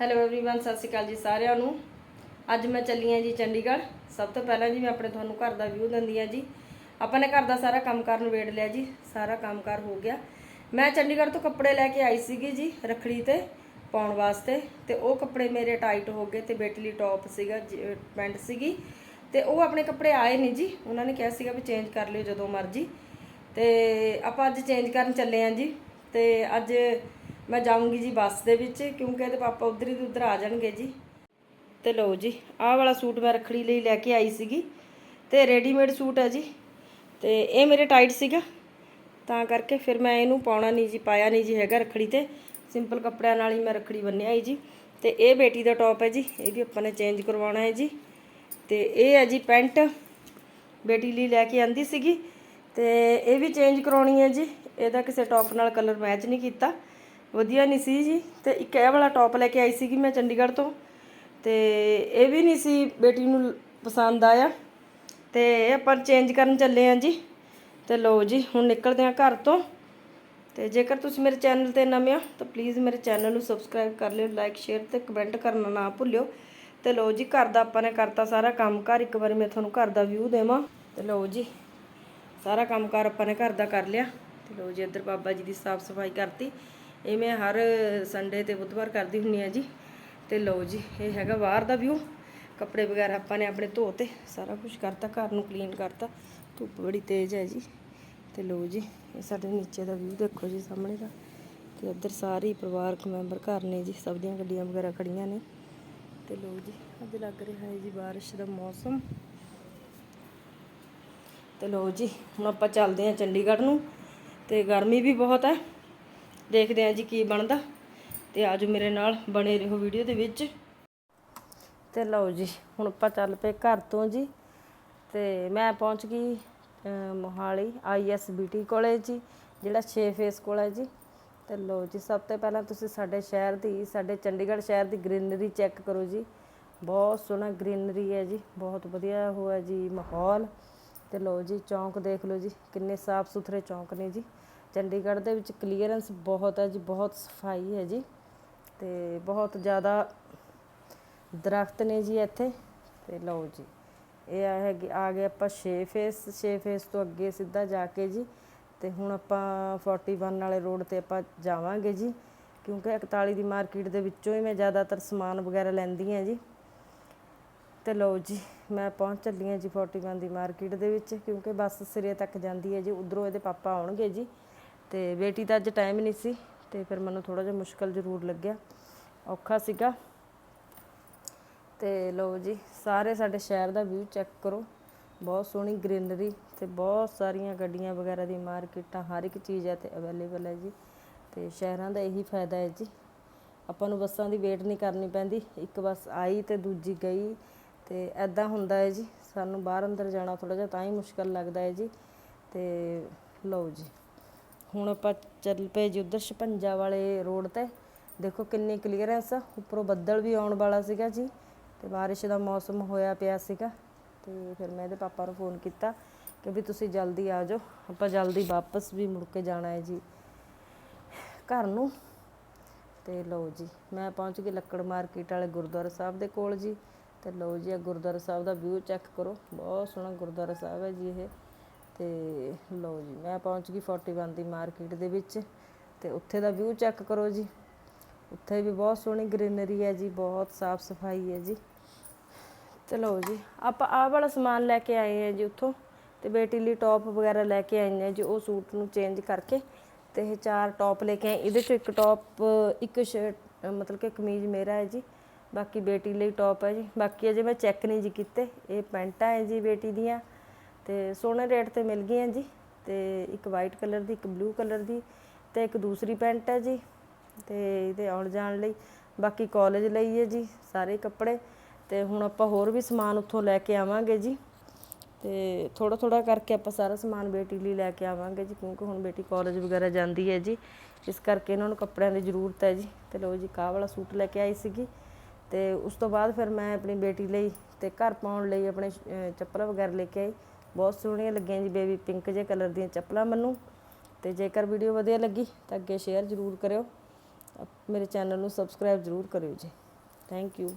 Hello everyone ਸਤਿ ਸ਼੍ਰੀ ਅਕਾਲ ਜੀ ਸਾਰਿਆਂ ਨੂੰ ਅੱਜ ਮੈਂ ਚੱਲੀ ਹਾਂ ਜੀ ਚੰਡੀਗੜ੍ਹ ਸਭ ਤੋਂ ਪਹਿਲਾਂ ਜੀ ਮੈਂ ਆਪਣੇ ਤੁਹਾਨੂੰ ਘਰ ਦਾ ਵਿਊ ਦਿੰਦੀ ਹਾਂ ਜੀ ਆਪਾਂ ਨੇ ਘਰ ਦਾ ਸਾਰਾ ਕੰਮਕਾਰ ਨਿਬੇੜ ਲਿਆ ਜੀ ਸਾਰਾ ਕੰਮਕਾਰ ਹੋ ਗਿਆ ਮੈਂ ਚੰਡੀਗੜ੍ਹ ਤੋਂ ਕੱਪੜੇ ਲੈ ਕੇ ਆਈ ਸੀਗੀ ਜੀ ਰੱਖੜੀ ਤੇ ਪਾਉਣ ਵਾਸਤੇ ਤੇ ਉਹ ਕੱਪੜੇ ਮੇਰੇ ਟਾਈਟ ਹੋ ਗਏ ਤੇ ਬੇਟੀ ਲਈ ਟੌਪ ਸੀਗਾ ਜ- ਪੈਂਟ ਸੀਗੀ ਤੇ ਉਹ ਆਪਣੇ ਕੱਪੜੇ ਆਏ ਨਹੀਂ ਜੀ ਉਹਨਾਂ ਨੇ ਕਿਹਾ ਸੀਗਾ ਵੀ ਚੇਂਜ ਕਰ ਲਿਓ ਜਦੋਂ ਮਰਜ਼ੀ ਤੇ ਆਪਾਂ ਅੱਜ ਚੇਂਜ ਕਰਨ ਚੱਲੇ ਆਂ ਜੀ ਤੇ ਅੱਜ ਮੈਂ ਜਾਊਂਗੀ ਜੀ ਬੱਸ ਦੇ ਵਿੱਚ, ਕਿਉਂਕਿ ਇਹਦੇ ਪਾਪਾ ਉਧਰ ਹੀ ਉਧਰ ਆ ਜਾਣਗੇ ਜੀ। ਤੇ ਲਓ ਜੀ, ਆਹ ਵਾਲਾ ਸੂਟ ਮੈਂ ਰੱਖੜੀ ਲਈ ਲੈ ਕੇ ਆਈ ਸੀਗੀ, ਤੇ ਰੈਡੀਮੇਡ ਸੂਟ ਹੈ ਜੀ। ਤੇ ਇਹ ਮੇਰੇ ਟਾਈਟ ਸੀਗਾ, ਤਾਂ ਕਰਕੇ ਫਿਰ ਮੈਂ ਇਹਨੂੰ ਪਾਉਣਾ ਨਹੀਂ ਜੀ, ਪਾਇਆ ਨਹੀਂ ਜੀ ਹੈਗਾ ਰੱਖੜੀ ਤੇ। ਸਿੰਪਲ ਕੱਪੜਿਆਂ ਨਾਲ ਹੀ ਮੈਂ ਰੱਖੜੀ ਬੰਨਿਆ ਆਈ ਜੀ। ਤੇ ਇਹ ਬੇਟੀ ਦਾ ਟੌਪ ਹੈ ਜੀ ਇਹ ਵੀ ਆਪਾਂ ਨੇ ਚੇਂਜ ਕਰਵਾਉਣਾ ਹੈ ਜੀ। ਤੇ ਇਹ ਹੈ ਜੀ ਪੈਂਟ, ਬੇਟੀ ਲਈ ਲੈ ਕੇ ਆਂਦੀ ਸੀਗੀ। ਤੇ ਇਹ ਵੀ ਚੇਂਜ ਕਰਾਉਣੀ ਹੈ ਜੀ, ਇਹਦਾ ਕਿਸੇ ਟੌਪ ਨਾਲ ਕਲਰ ਮੈਚ ਨਹੀਂ ਕੀਤਾ। ਵਧੀਆ ਨਹੀਂ ਸੀ ਜੀ ਤੇ ਇੱਕ ਇਹ ਵਾਲਾ ਟੌਪ ਲੈ ਕੇ ਆਈ ਸੀਗੀ ਮੈਂ ਚੰਡੀਗੜ੍ਹ ਤੋਂ ਤੇ ਇਹ ਵੀ ਨਹੀਂ ਸੀ ਬੇਟੀ ਨੂੰ ਪਸੰਦ ਆਇਆ ਤੇ ਇਹ ਆਪਾਂ ਚੇਂਜ ਕਰਨ ਚੱਲੇ ਆਂ ਜੀ ਤੇ ਲਓ ਜੀ, ਹੁਣ ਨਿਕਲਦੇ ਆਂ ਘਰ ਤੋਂ ਤੇ ਜੇਕਰ ਤੁਸੀਂ ਮੇਰੇ ਚੈਨਲ ਤੇ ਨਵੇਂ ਹੋ ਤਾਂ ਪਲੀਜ਼ ਮੇਰੇ ਚੈਨਲ ਨੂੰ ਸਬਸਕ੍ਰਾਈਬ ਕਰ ਲਿਓ ਲਾਈਕ ਸ਼ੇਅਰ ਤੇ ਕਮੈਂਟ ਕਰਨਾ ਨਾ ਭੁੱਲਿਓ ਤੇ ਲਓ ਜੀ, ਘਰ ਦਾ ਆਪਾਂ ਨੇ ਕਰਤਾ ਸਾਰਾ ਕੰਮ ਘਰ ਇੱਕ ਵਾਰੀ ਮੈਂ ਤੁਹਾਨੂੰ ਘਰ ਦਾ ਵਿਊ ਦੇਵਾਂ ਤੇ ਲਓ ਜੀ, ਸਾਰਾ ਕੰਮਕਾਰ ਆਪਾਂ ਨੇ ਘਰ ਦਾ ਕਰ ਲਿਆ ਤੇ ਲਓ ਜੀ, ਇੱਧਰ ਬਾਬਾ ਜੀ ਦੀ ਸਾਫ਼ ਸਫ਼ਾਈ ਕਰਤੀ ਇਹ ਮੈਂ ਹਰ ਸੰਡੇ ਤੇ ਬੁੱਧਵਾਰ ਕਰਦੀ ਹੁੰਨੀ ਆ ਜੀ। ਤੇ ਲਓ ਜੀ, ਇਹ ਹੈਗਾ ਬਾਹਰ ਦਾ ਵਿਊ ਕੱਪੜੇ ਵਗੈਰਾ ਆਪਾਂ ਨੇ ਆਪਣੇ ਧੋਤੇ ਸਾਰਾ ਕੁਝ ਕਰਤਾ, ਘਰ ਨੂੰ ਕਲੀਨ ਕਰਤਾ। ਧੁੱਪ ਬੜੀ ਤੇਜ਼ ਹੈ ਜੀ। ਤੇ ਲਓ ਜੀ, ਇਹ ਸਾਡੇ ਨੀਚੇ ਦਾ ਵਿਊ ਦੇਖੋ ਜੀ, ਸਾਹਮਣੇ ਦਾ। ਤੇ ਇੱਧਰ ਸਾਰੇ ਪਰਿਵਾਰਕ ਮੈਂਬਰ ਘਰ ਨੇ ਜੀ, ਸਭ ਦੀਆਂ ਗੱਡੀਆਂ ਵਗੈਰਾ ਖੜੀਆਂ ਨੇ। ਤੇ ਲਓ ਜੀ, ਅੱਜ ਲੱਗ ਰਿਹਾ ਹੈ ਜੀ ਬਾਰਿਸ਼ ਦਾ ਮੌਸਮ। ਤੇ ਲਓ ਜੀ, ਹੁਣ ਆਪਾਂ ਚੱਲਦੇ ਹਾਂ ਚੰਡੀਗੜ੍ਹ ਨੂੰ। ਤੇ ਗਰਮੀ ਵੀ ਬਹੁਤ ਹੈ। ਦੇਖਦੇ ਹਾਂ ਜੀ ਕੀ ਬਣਦਾ। ਤੇ ਆਜੋ ਮੇਰੇ ਨਾਲ ਬਣੇ ਰਹੋ ਵੀਡੀਓ ਦੇ ਵਿੱਚ। ਤੇ ਲਓ ਜੀ ਹੁਣ ਆਪਾਂ ਚੱਲ ਪਏ ਘਰ ਤੋਂ ਜੀ। ਤੇ ਮੈਂ ਪਹੁੰਚ ਗਈ ਅਹ, ਮੋਹਾਲੀ ਆਈਐਸਬੀਟੀ ਕਾਲਜ ਜੀ ਜਿਹੜਾ 6 ਫੇਸ ਕੋਲ ਹੈ ਜੀ। ਤੇ ਲਓ ਜੀ ਸਭ ਤੋਂ ਪਹਿਲਾਂ ਤੁਸੀਂ ਸਾਡੇ ਸ਼ਹਿਰ ਦੀ ਸਾਡੇ ਚੰਡੀਗੜ੍ਹ ਸ਼ਹਿਰ ਦੀ ਗ੍ਰੀਨਰੀ ਚੈੱਕ ਕਰੋ ਜੀ। ਬਹੁਤ ਸੋਹਣਾ ਗ੍ਰੀਨਰੀ ਹੈ ਜੀ ਬਹੁਤ ਵਧੀਆ ਹੋਇਆ ਜੀ ਮਾਹੌਲ। ਤੇ ਲਓ ਜੀ ਚੌਂਕ ਦੇਖ ਲਓ ਜੀ ਕਿੰਨੇ ਸਾਫ਼ ਸੁਥਰੇ ਚੌਂਕ ਨੇ ਜੀ। ਚੰਡੀਗੜ੍ਹ ਦੇ ਵਿੱਚ ਕਲੀਅਰੈਂਸ ਬਹੁਤ ਹੈ ਜੀ, ਬਹੁਤ ਸਫ਼ਾਈ ਹੈ ਜੀ ਤੇ ਬਹੁਤ ਜ਼ਿਆਦਾ ਦਰਖਤ ਨੇ ਜੀ ਇੱਥੇ ਤੇ ਲਓ ਜੀ, ਇਹ ਆ ਹੈਗੇ ਆ ਗਏ ਆਪਾਂ 6 ਫੇਸ 6 ਫੇਸ ਤੋਂ ਅੱਗੇ ਸਿੱਧਾ ਜਾ ਕੇ ਜੀ ਤੇ ਹੁਣ ਆਪਾਂ 41 ਵਾਲੇ ਰੋਡ ਤੇ ਆਪਾਂ ਜਾਵਾਂਗੇ ਜੀ ਕਿਉਂਕਿ 41 ਦੀ ਮਾਰਕੀਟ ਦੇ ਵਿੱਚੋਂ ਹੀ ਮੈਂ ਜ਼ਿਆਦਾਤਰ ਸਮਾਨ ਵਗੈਰਾ ਲੈਂਦੀ ਹਾਂ ਜੀ ਤੇ ਲਓ ਜੀ, ਮੈਂ ਪਹੁੰਚ ਚੱਲੀ ਹਾਂ ਜੀ 41 ਦੀ ਮਾਰਕੀਟ ਦੇ ਵਿੱਚ ਕਿਉਂਕਿ ਬੱਸ ਸਿਰੇ ਤੱਕ ਜਾਂਦੀ ਹੈ ਜੀ, ਉਧਰੋਂ ਇਹਦੇ ਪਾਪਾ ਆਉਣਗੇ ਜੀ ਤੇ ਬੇਟੀ ਦਾ ਅੱਜ ਟਾਈਮ ਨਹੀਂ ਸੀ ਤੇ ਫਿਰ ਮੈਨੂੰ ਥੋੜਾ ਜਿਹਾ ਮੁਸ਼ਕਲ ਜ਼ਰੂਰ ਲੱਗਿਆ, ਔਖਾ ਸੀਗਾ। ਤੇ ਲਓ ਜੀ, ਸਾਰੇ ਸਾਡੇ ਸ਼ਹਿਰ ਦਾ ਵਿਊ ਚੈੱਕ ਕਰੋ। ਬਹੁਤ ਸੋਹਣੀ ਗ੍ਰੀਨਰੀ ਤੇ ਬਹੁਤ ਸਾਰੀਆਂ ਗੱਡੀਆਂ ਵਗੈਰਾ ਦੀ ਮਾਰਕੀਟਾਂ, ਹਰ ਇੱਕ ਚੀਜ਼ ਹੈ ਤੇ ਅਵੇਲੇਬਲ ਹੈ ਜੀ। ਤੇ ਸ਼ਹਿਰਾਂ ਦਾ ਇਹੀ ਫਾਇਦਾ ਹੈ ਜੀ। ਆਪਾਂ ਨੂੰ ਬੱਸਾਂ ਦੀ ਵੇਟ ਨਹੀਂ ਕਰਨੀ ਪੈਂਦੀ, ਇੱਕ ਬੱਸ ਆਈ ਤੇ ਦੂਜੀ ਗਈ ਤੇ ਐਦਾਂ ਹੁੰਦਾ ਹੈ ਜੀ। ਸਾਨੂੰ ਬਾਹਰ ਅੰਦਰ ਜਾਣਾ ਥੋੜਾ ਜਿਹਾ ਤਾਂ ਹੀ ਮੁਸ਼ਕਲ ਲੱਗਦਾ ਹੈ ਜੀ। ਤੇ ਲਓ ਜੀ। ਹੁਣ ਆਪਾਂ ਚੱਲ ਪਏ ਜੀ ਉਧਰ ਛਪੰਜਾ ਵਾਲੇ ਰੋਡ ਤੇ। ਦੇਖੋ ਕਿੰਨੀ ਕਲੀਅਰੈਂਸ ਆ। ਉੱਪਰੋਂ ਬੱਦਲ ਵੀ ਆਉਣ ਵਾਲਾ ਸੀਗਾ ਜੀ ਤੇ ਬਾਰਿਸ਼ ਦਾ ਮੌਸਮ ਹੋਇਆ ਪਿਆ ਸੀਗਾ ਤੇ ਫਿਰ ਮੈਂ ਇਹਦੇ ਪਾਪਾ ਨੂੰ ਫੋਨ ਕੀਤਾ ਕਿ ਵੀ ਤੁਸੀਂ ਜਲਦੀ ਆ ਜਾਓ। ਆਪਾਂ ਜਲਦੀ ਵਾਪਸ ਵੀ ਮੁੜ ਕੇ ਜਾਣਾ ਹੈ ਜੀ ਘਰ ਨੂੰ। ਤੇ ਲਓ ਜੀ, ਮੈਂ ਪਹੁੰਚ ਗਈ ਲੱਕੜ ਮਾਰਕੀਟ ਵਾਲੇ ਗੁਰਦੁਆਰਾ ਸਾਹਿਬ ਦੇ ਕੋਲ ਜੀ। ਤੇ ਲਓ ਜੀ ਆ ਗੁਰਦੁਆਰਾ ਸਾਹਿਬ ਦਾ ਵਿਊ ਚੈੱਕ ਕਰੋ। ਬਹੁਤ ਸੋਹਣਾ ਗੁਰਦੁਆਰਾ ਸਾਹਿਬ ਹੈ ਜੀ ਇਹ। ਤੇ ਲਓ ਜੀ, ਮੈਂ ਪਹੁੰਚ ਗਈ 41 ਦੀ ਮਾਰਕੀਟ ਦੇ ਵਿੱਚ ਤੇ ਉੱਥੇ ਦਾ ਵਿਊ ਚੈੱਕ ਕਰੋ ਜੀ। ਉੱਥੇ ਵੀ ਬਹੁਤ ਸੋਹਣੀ ਗ੍ਰੀਨਰੀ ਹੈ ਜੀ, ਬਹੁਤ ਸਾਫ਼ ਸਫ਼ਾਈ ਹੈ ਜੀ। ਤੇ ਲਓ ਜੀ, ਆਪਾਂ ਆਹ ਵਾਲਾ ਸਮਾਨ ਲੈ ਕੇ ਆਏ ਹਾਂ ਜੀ ਉੱਥੋਂ ਤੇ ਬੇਟੀ ਲਈ ਟੌਪ ਵਗੈਰਾ ਲੈ ਕੇ ਆਏ ਹਾਂ ਜੀ, ਉਹ ਸੂਟ ਨੂੰ ਚੇਂਜ ਕਰਕੇ ਤੇ ਇਹ ਚਾਰ ਟੌਪ ਲੈ ਕੇ ਆਏ। ਇਹਦੇ ਚੋਂ ਇੱਕ ਟੌਪ ਇੱਕ ਸ਼ਰਟ ਮਤਲਬ ਕਿ ਕਮੀਜ਼ ਮੇਰਾ ਹੈ ਜੀ, ਬਾਕੀ ਬੇਟੀ ਲਈ ਟੌਪ ਹੈ ਜੀ। ਬਾਕੀ ਅਜੇ ਮੈਂ ਚੈੱਕ ਨਹੀਂ ਜੀ ਕੀਤੇ, ਇਹ ਪੈਂਟਾਂ ਹੈ ਜੀ ਬੇਟੀ ਦੀਆਂ। ਤੇ ਸੋਹਣੇ ਰੇਟ ਤੇ ਮਿਲ ਗਈਆਂ ਜੀ ਤੇ ਇੱਕ ਵਾਈਟ ਕਲਰ ਦੀ, ਇੱਕ ਬਲੂ ਕਲਰ ਦੀ ਤੇ ਇੱਕ ਦੂਸਰੀ ਪੈਂਟ ਹੈ ਜੀ ਤੇ ਇਹਦੇ ਆਉਣ ਜਾਣ ਲਈ ਬਾਕੀ ਕਾਲਜ ਲਈ ਹੈ ਜੀ ਸਾਰੇ ਕੱਪੜੇ ਤੇ ਹੁਣ ਆਪਾਂ ਹੋਰ ਵੀ ਸਮਾਨ ਉੱਥੋਂ ਲੈ ਕੇ ਆਵਾਂਗੇ ਜੀ ਤੇ ਥੋੜਾ ਥੋੜਾ ਕਰਕੇ ਆਪਾਂ ਸਾਰਾ ਸਮਾਨ ਬੇਟੀ ਲਈ ਲੈ ਕੇ ਆਵਾਂਗੇ ਜੀ ਕਿਉਂਕਿ ਹੁਣ ਬੇਟੀ ਕਾਲਜ ਵਗੈਰਾ ਜਾਂਦੀ ਹੈ ਜੀ ਇਸ ਕਰਕੇ ਇਹਨਾਂ ਨੂੰ ਕੱਪੜਿਆਂ ਦੀ ਜ਼ਰੂਰਤ ਹੈ ਜੀ ਤੇ ਲਓ ਜੀ ਕਾਹ ਵਾਲਾ ਸੂਟ ਲੈ ਕੇ ਆਈ ਸੀਗੀ ਤੇ ਉਸ ਤੋਂ ਬਾਅਦ ਫਿਰ ਮੈਂ ਆਪਣੀ ਬੇਟੀ ਲਈ ਤੇ ਘਰ ਪਾਉਣ ਲਈ ਆਪਣੇ ਚੱਪਲਾਂ ਵਗੈਰਾ ਲੈ ਕੇ ਆਈ ਬਹੁਤ ਸੋਹਣੀਆਂ ਲੱਗੀਆਂ ਜੀ ਬੇਬੀ ਪਿੰਕ ਜੇ ਕਲਰ ਦੀਆਂ ਚੱਪਲਾਂ ਮੈਨੂੰ। ਤੇ ਜੇਕਰ ਵੀਡੀਓ ਵਧੀਆ ਲੱਗੀ ਤਾਂ ਅੱਗੇ ਸ਼ੇਅਰ ਜ਼ਰੂਰ ਕਰਿਓ। ਮੇਰੇ ਚੈਨਲ ਨੂੰ ਸਬਸਕ੍ਰਾਈਬ ਜ਼ਰੂਰ ਕਰਿਓ ਜੀ। Thank you